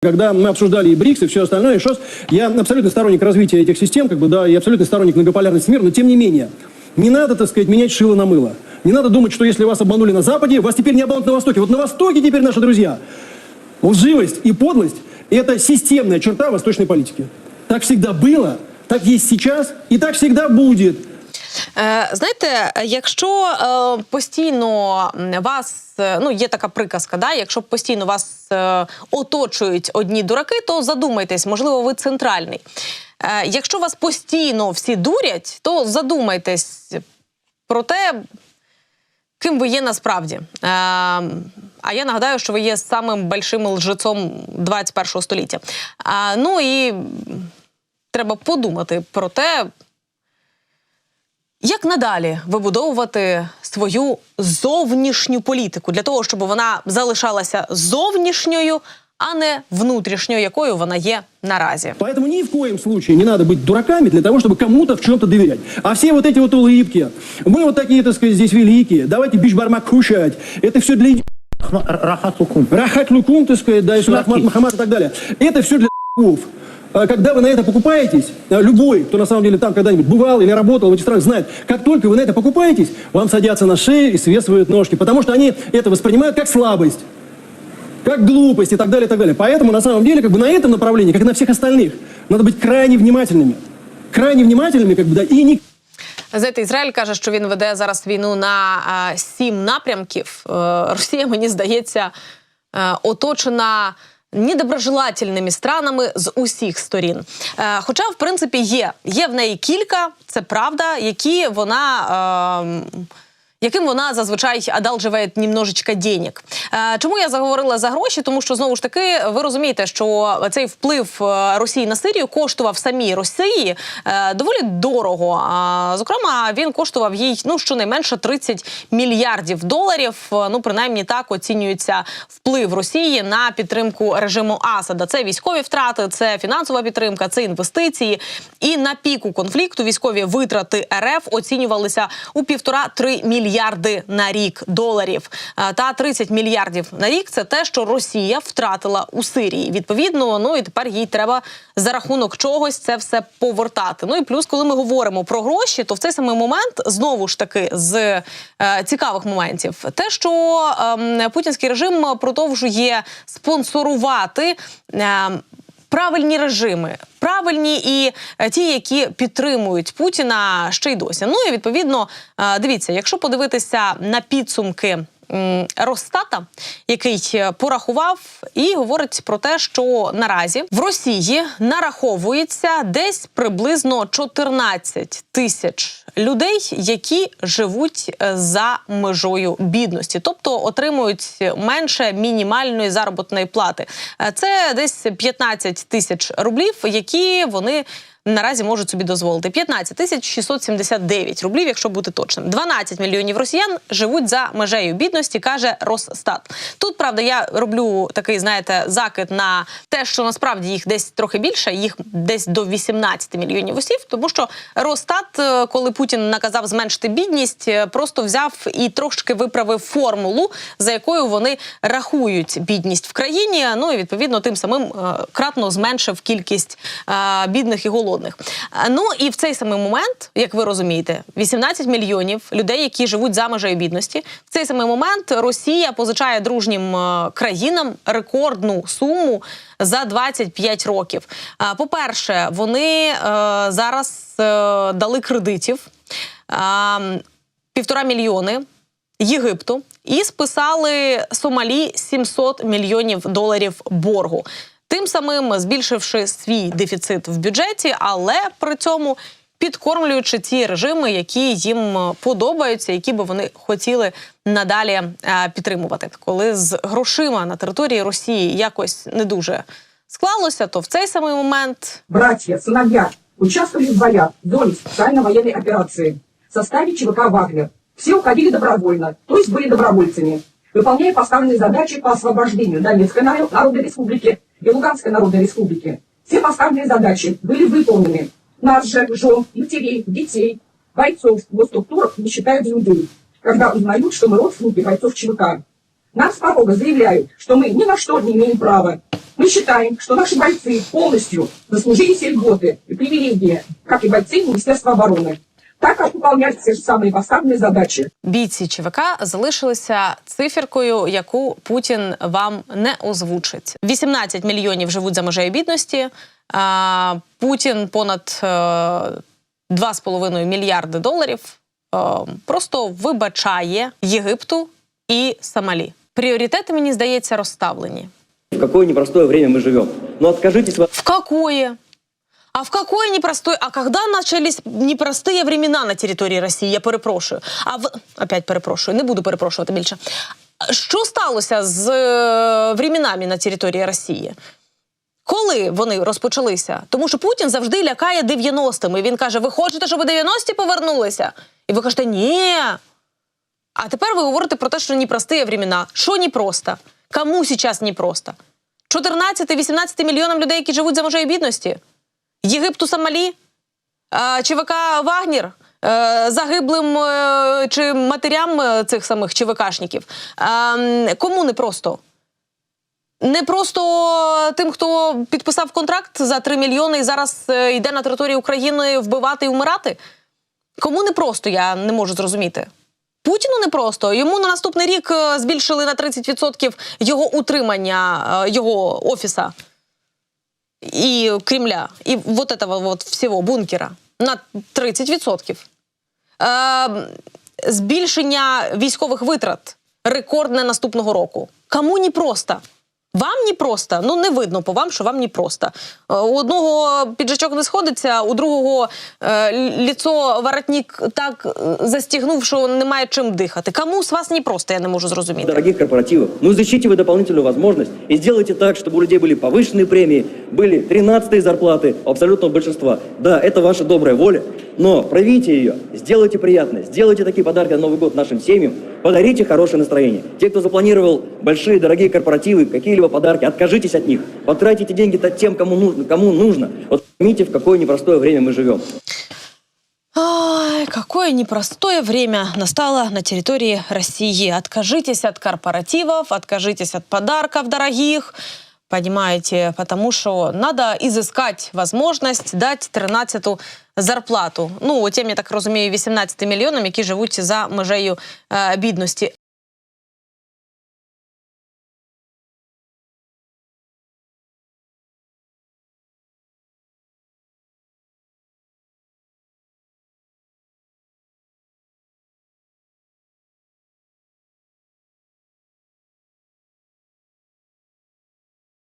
Когда мы обсуждали и БРИКС, и все остальное, и ШОС, я абсолютно сторонник развития этих систем, как бы, да, и абсолютно сторонник многополярности мира, но тем не менее, не надо, так сказать, менять шило на мыло. Не надо думать, что если вас обманули на Западе, вас теперь не обманут на Востоке. Вот на Востоке теперь наши друзья. Лживость и подлость – это системная черта восточной политики. Так всегда было, так есть сейчас, и так всегда будет. Е, Знаєте, якщо е, постійно вас е, ну є така приказка, да, якщо постійно вас оточують одні дураки, то задумайтесь, можливо, ви центральний. Якщо вас постійно всі дурять, то задумайтесь про те, ким ви є насправді. А я нагадаю, що ви є самим большим лжецом 21 століття. Ну і треба подумати про те, як надалі вибудовувати свою зовнішню політику для того, щоб вона залишалася зовнішньою, а не внутрішньою, якою вона є наразі? Поэтому ни в коем случае не надо быть дураками для того, чтобы кому-то в чем-то доверять. А все вот эти вот улыбки, мы вот такие, так сказать, здесь великие, давайте бишбармак кушать, это все для иди- Рахат лукум. Рахат Лукум, так сказать, да, и Шматки. Рахмат Махамад и так далее. Это все для ***ов. А Когда вы на это покупаетесь, а, любой, кто на самом деле там когда-нибудь бывал или работал в этих странах, знает, как только вы на это покупаетесь, вам садятся на шею и свесывают ножки, потому что они это воспринимают как слабость, как глупость и так далее, и так далее. Поэтому на самом деле как бы на этом направлении, как и на всех остальных, надо быть крайне внимательными. Крайне внимательными, как бы, да, и не Знаєте, Ізраїль каже, що він веде зараз війну на е, сім напрямків. Е, Росія, мені здається, е, оточена. Недоброжелательними странами з усіх сторін. Е, хоча, в принципі, є. Є в неї кілька, це правда, які вона. Е, яким вона зазвичай одалживає немножечко денег. Е, чому я заговорила за гроші? Тому що знову ж таки ви розумієте, що цей вплив е, Росії на Сирію коштував самій Росії е, доволі дорого. Зокрема, він коштував їй ну щонайменше 30 мільярдів доларів. Ну, принаймні так оцінюється вплив Росії на підтримку режиму Асада. Це військові втрати, це фінансова підтримка, це інвестиції. І на піку конфлікту військові витрати РФ оцінювалися у півтора-три мільярди на рік доларів. Е, Та 30 мільярдів на рік це те, що Росія втратила у Сирії. Відповідно, ну і тепер їй треба за рахунок чогось це все повертати. Ну і плюс, коли ми говоримо про гроші, то в цей самий момент знову ж таки з е, цікавих моментів те, що ем, путінський режим продовжує спонсорувати. ем, Правильні режими, правильні і е, ті, які підтримують Путіна ще й досі. Ну і відповідно, е, дивіться, якщо подивитися на підсумки Росстата, який е, порахував і говорить про те, що наразі в Росії нараховується десь приблизно 14 тисяч людей, які живуть е, за межою бідності, тобто отримують менше мінімальної заробітної плати. Е, Це десь 15 тисяч рублів, які вони. Наразі можуть собі дозволити 15 тисяч 679 рублів, якщо бути точним. 12 мільйонів росіян живуть за межею бідності, каже Росстат. Тут правда я роблю такий, знаєте, закид на те, що насправді їх десь трохи більше, їх десь до 18 мільйонів осіб, тому що Росстат, е, коли Путін наказав зменшити бідність, е, просто взяв і трошки виправив формулу, за якою вони рахують бідність в країні. Ну і відповідно тим самим е, кратно зменшив кількість бідних і голодних. Е, Ну і в цей самий момент, як ви розумієте, 18 мільйонів людей, які живуть за межею бідності. В цей самий момент Росія позичає дружнім е, країнам рекордну суму за 25 років. Е, По-перше, вони е, зараз е, дали кредитів. Півтора мільйони Єгипту і списали Сомалі 700 мільйонів доларів боргу Тим самим збільшивши свій дефіцит в бюджеті, але при цьому підкормлюючи ті режими, які їм е, подобаються, які би вони хотіли надалі е, підтримувати. Коли з грошима на території Росії якось не дуже склалося, то в цей самий момент братья, сыновья участвовали в боях в зоне специальной военной операции в составе ЧВК «Вагнер». Все уходили добровольно, то есть были добровольцами, выполняя поставленные задачи по освобождению Донецкой Наро- Народной Республики И Луганской Народной Республики. Все поставленные задачи были выполнены. Нас же, жен, матерей, детей, бойцов в госструктурах не считают людей, когда узнают, что мы родственники бойцов ЧВК. Нам с порога заявляют, что мы ни на что не имеем права. Мы считаем, что наши бойцы полностью заслужили все льготы и привилегии, как и бойцы Министерства обороны, так как выполнять все же самые поставленные задачи. Бійці ЧВК залишилися циферкою, яку Путін вам не озвучить. 18 мільйонів живуть за межею бідності. А, Путін понад е, 2,5 мільярди доларів е, просто вибачає Єгипту і Сомалі. Пріоритети, мені здається, розставлені. В какое непростое время мы живем. Но откажитесь вы В какое? А в какое непростое? А когда начались непростые времена на території Росії? Я перепрошую. А в опять перепрошую, не буду перепрошувати більше. Що сталося з е, временами на території Росії? Коли вони розпочалися? Тому що Путін завжди лякає 90-ми. Він каже: Ви хочете, щоб 90-ті повернулися? І ви кажете, ні. А тепер ви говорите про те, що непрості времена. Що непросто? Кому зараз непросто? 14-18 мільйонам людей, які живуть за межею бідності? Єгипту Сомалі? Е, ЧВК Вагнір? Е, Загиблим е, чи матерям е, цих самих ЧВКшників? Кому не просто? Не просто тим, хто підписав контракт за 3 мільйони і зараз йде на територію України вбивати і вмирати? Кому не просто, я не можу зрозуміти. Путіну не просто. Йому на наступний рік збільшили на 30% його утримання, його офіса і Кремля, і вот этого вот всього бункера на 30%. Е, збільшення військових витрат рекордне наступного року. Кому не просто? Вам не просто, ну не видно по вам, що вам не просто. Е, У одного піджачок не сходиться, у другого е, ліцо воротник так е, застігнув, що немає чим дихати. Кому з вас не просто, я не можу зрозуміти. дорогих корпоративов. Ну, изучите вы дополнительную возможность и сделайте так, чтобы у людей были повышенные премии, были 13 зарплаты у абсолютного большинства. Да, это ваша добрая воля, но проявите ее, сделайте приятное, сделайте такие подарки на Новый год нашим семьям, подарите хорошее настроение. Те, кто запланировал большие дорогие корпоративы, какие-либо подарки, откажитесь от них, потратите деньги тем, кому нужно, кому нужно. Вот поймите, в какое непростое время мы живем. Ай, какое непростое время настало на территории России. Откажитесь от корпоративов, откажитесь от подарков дорогих. Понимаете, потому что надо изыскать возможность дать 13-ту зарплату. Ну, тим, я так розумію, 18 мільйонам, які живуть за межею е, бідності.